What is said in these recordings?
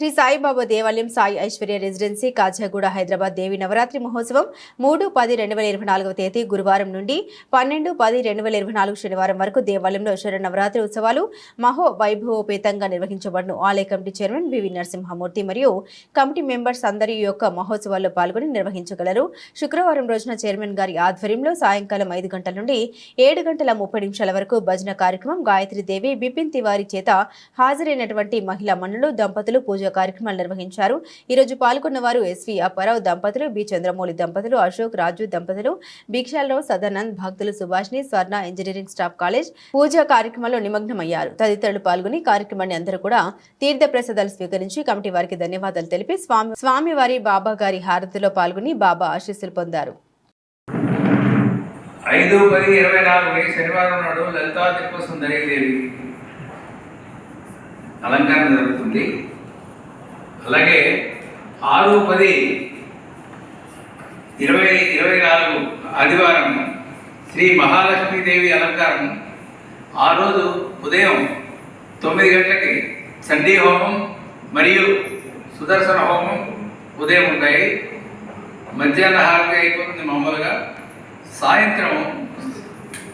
శ్రీ సాయిబాబా దేవాలయం సాయి ఐశ్వర్య రెసిడెన్సీ కాజాగూడ హైదరాబాద్ దేవి నవరాత్రి మహోత్సవం మూడు పది రెండు వేల ఇరవై నాలుగవ తేదీ గురువారం నుండి పన్నెండు పది రెండు వేల ఇరవై నాలుగు శనివారం వరకు దేవాలయంలో శర నవరాత్రి ఉత్సవాలు మహో వైభవోపేతంగా నిర్వహించబడును. ఆలయ కమిటీ చైర్మన్ బివి నరసింహమూర్తి మరియు కమిటీ మెంబర్స్ అందరి యొక్క మహోత్సవాల్లో పాల్గొని నిర్వహించగలరు. శుక్రవారం రోజున చైర్మన్ గారి ఆధ్వర్యంలో సాయంకాలం ఐదు గంటల నుండి ఏడు గంటల ముప్పై నిమిషాల వరకు భజన కార్యక్రమం గాయత్రి దేవి బిపిన్ తివారీ చేత హాజరైనటువంటి మహిళా మనులు దంపతులు పూజ కార్యక్రమాలు నిర్వహించారు. ఈ రోజు పాల్గొన్న వారు ఎస్వి అప్పారావు దంపతులు బి చంద్రమౌళి దంపతులు అశోక్ రాజు దంపతులు భిక్షాలరావు సదానంద్ భక్తులు Subhashini Swarna engineering staff college పూజా కార్యక్రమంలో నిమగ్నమయ్యారు. తదితరులు పాల్గొని కార్యక్రమాన్ని అందరూ కూడా తీర్థ ప్రసాదాలు స్వీకరించి కమిటీ వారికి ధన్యవాదాలు తెలిపి స్వామి స్వామివారి బాబా గారి హారతిలో పాల్గొని బాబా ఆశీస్సులు పొందారు. ఐదు పది ఇరవై నాలుగు శనివారం నాడు లలితా తిప్ప సుందరి దేవి. అలంకరణ జరుగుతుంది. అలాగే ఆరు పది ఇరవై ఇరవై నాలుగు ఆదివారం శ్రీ మహాలక్ష్మీదేవి అలంకారం ఆ రోజు ఉదయం తొమ్మిది గంటలకి చండీ హోమం మరియు సుదర్శన హోమం ఉదయం ఉంటాయి. మధ్యాహ్న హారతి అయిపోతుంది మామూలుగా. సాయంత్రం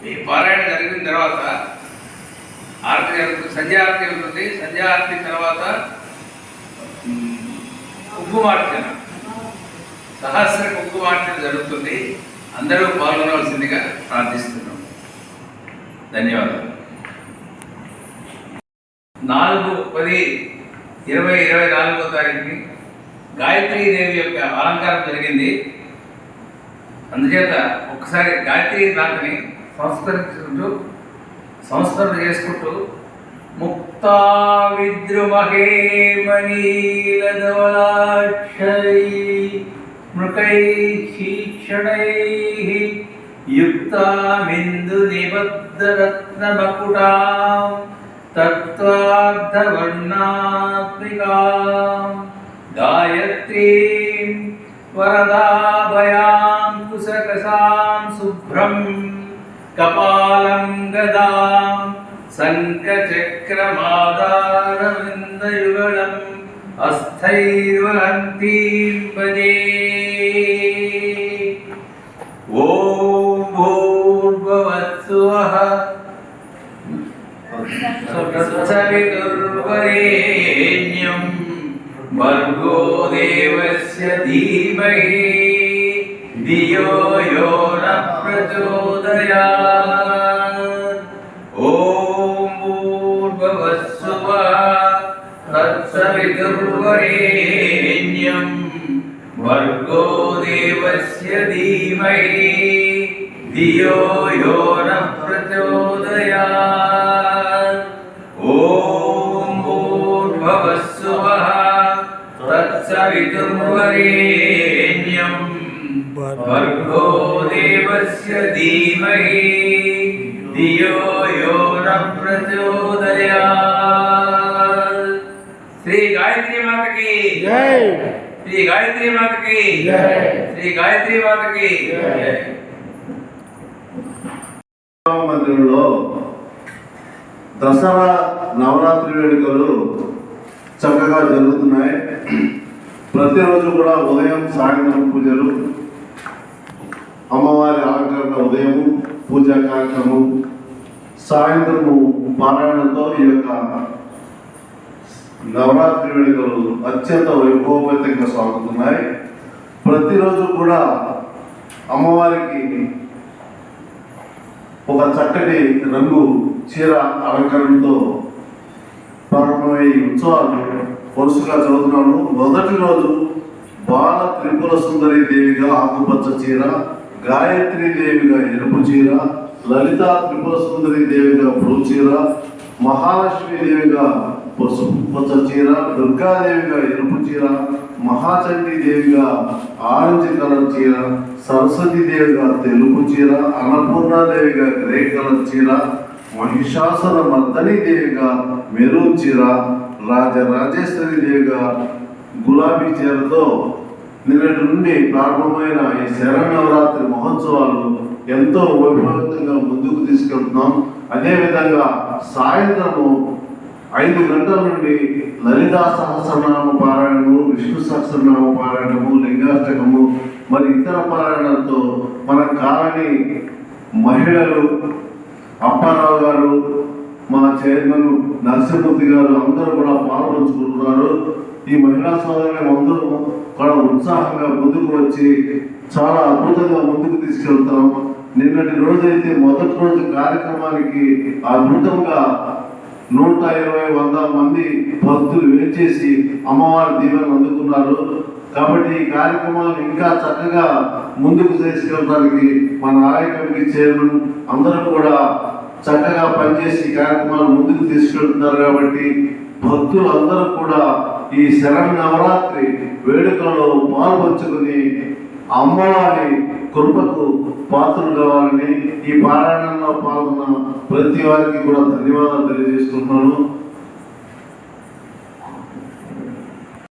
ఈ పారాయణ జరిగిన తర్వాత ఆరతి జరుగుతుంది. సంధ్యా ఆరతి ఉంటుంది సంధ్యా ఆరతి తర్వాత కుంకుమార్చన. సహస్ర కుంకుమార్చన జరుగుతుంది. అందరూ పాల్గొనవలసిందిగా ప్రార్థిస్తున్నాం. ధన్యవాదాలు. నాలుగు పది ఇరవై ఇరవై నాలుగో తారీఖుని గాయత్రీ దేవి యొక్క అలంకారం జరిగింది. అందుచేత ఒకసారి గాయత్రి నాథని సంస్కరించుకుంటూ సంస్కరణ చేసుకుంటూ मुक्ता विद्रुमहे मनीलधवलाक्षै मृकैः क्षणैः युक्तामिन्दुनिबद्धरत्नमकुटां तत्त्वार्धवर्णात्मिकां गायत्रीं वरदाभयां कुशकसां शुभ्रं कपालं गदा സങ്കചക്രമാധാരവൃന്ദയുഗളം അസ്ഥൈവ ഓം ഭൂർഭവത്സുവഃ സവിതുർവരേണ്യം ഭർഗോ ദേവസ്യ ധീമഹി. ധിയോ യോ ന പ്രചോദയാ. സവിതുപുരേണ്യം വർഗോ ദേവസ്യ ധീമഹി ധിയോ യോ ന പ്രചോദയാത്. ഓം പൂർഭവസ്സുവഃ തത്സവിതുർവരേണ്യം വർഗോ ദേവസ്യ ധീമഹി ധിയോ യോ ന പ്രചോദയാത്. శ్రీ గాయత్రి మాతకి. జై. శ్రీ గాయత్రి మాతకి. జై. శ్రీ గాయత్రి మాతకి. జై. మందిరంలో దసరా నవరాత్రి వేడుకలు చక్కగా జరుగుతున్నాయి. ప్రతిరోజు కూడా ఉదయం సాయంత్రం పూజలు. అమ్మవారి అలంకరణ ఉదయం పూజా కార్యక్రమం. సాయంత్రము పారాయణతో ఈ యొక్క నవరాత్రి వేడుకలు అత్యంత వైభవపేతంగా సాగుతున్నాయి. ప్రతిరోజు కూడా అమ్మవారికి ఒక చక్కటి రంగు చీర అలంకరణతో ప్రారంభమయ్యే ఉత్సవాలు వరుసగా చదువుతున్నాను మొదటి రోజు బాల త్రిపుర సుందరి దేవిగా ఆకుపచ్చ చీర గాయత్రి దేవిగా ఎరుపు చీర లలిత త్రిపుర సుందరి దేవిగా బ్లూ చీర మహాలక్ష్మి దేవిగా పసుపు పచ్చ చీర దుర్గాదేవిగా ఎరుపు చీర మహాచండీ దేవిగా ఆరెంజ్ కలర్ చీర సరస్వతి దేవిగా తెలుపు చీర అన్నపూర్ణాదేవిగా గ్రే కలర్ చీర మహిషాసుర మర్దని దేవిగా మెరూన్ చీర రాజరాజేశ్వరి దేవిగా గులాబీ చీరతో నిన్నటి నుండి ప్రారంభమైన ఈ శరణవరాత్రి మహోత్సవాలు ఎంతో వైభవంతంగా ముందుకు తీసుకెళ్తున్నాం. అదేవిధంగా సాయంత్రము ఐదు గంటల నుండి లలితా సహస్రనామ పారాయణము విష్ణు సహస్రనామ పారాయణము లింగాష్టకము మరి ఇతర పారాయణలతో మన కాలనీ మహిళలు అప్పారావు గారు మా చైర్మన్ నరసింహమూర్తి గారు అందరూ కూడా పాల్పంచుకుంటున్నారు. ఈ మహిళా సోదరులు అందరూ కూడా ఉత్సాహంగా ముందుకు వచ్చి చాలా అద్భుతంగా ముందుకు తీసుకెళ్తాం. నిన్నటి రోజైతే మొదటి రోజు కార్యక్రమానికి అద్భుతంగా నూట ఇరవై వంద మంది భక్తులు వేచేసి అమ్మవారి దీవెనలు అందుకున్నారు. కాబట్టి ఈ కార్యక్రమాలు ఇంకా చక్కగా ముందుకు తీసుకెళ్ళడానికి మన ఆలయ కమిటీ చైర్మన్ అందరూ కూడా చక్కగా పనిచేసి కార్యక్రమాలు ముందుకు తీసుకెళ్తున్నారు కాబట్టి భక్తులందరూ కూడా ఈ శరణ నవరాత్రి వేడుకల్లో పాల్పంచుకుని అమ్మవారి కృపకు పాత్రలు కావాలని ఈ పారాయణంలో పాల్గొన్న ప్రతి వారికి కూడా ధన్యవాదాలు తెలియజేస్తున్నాను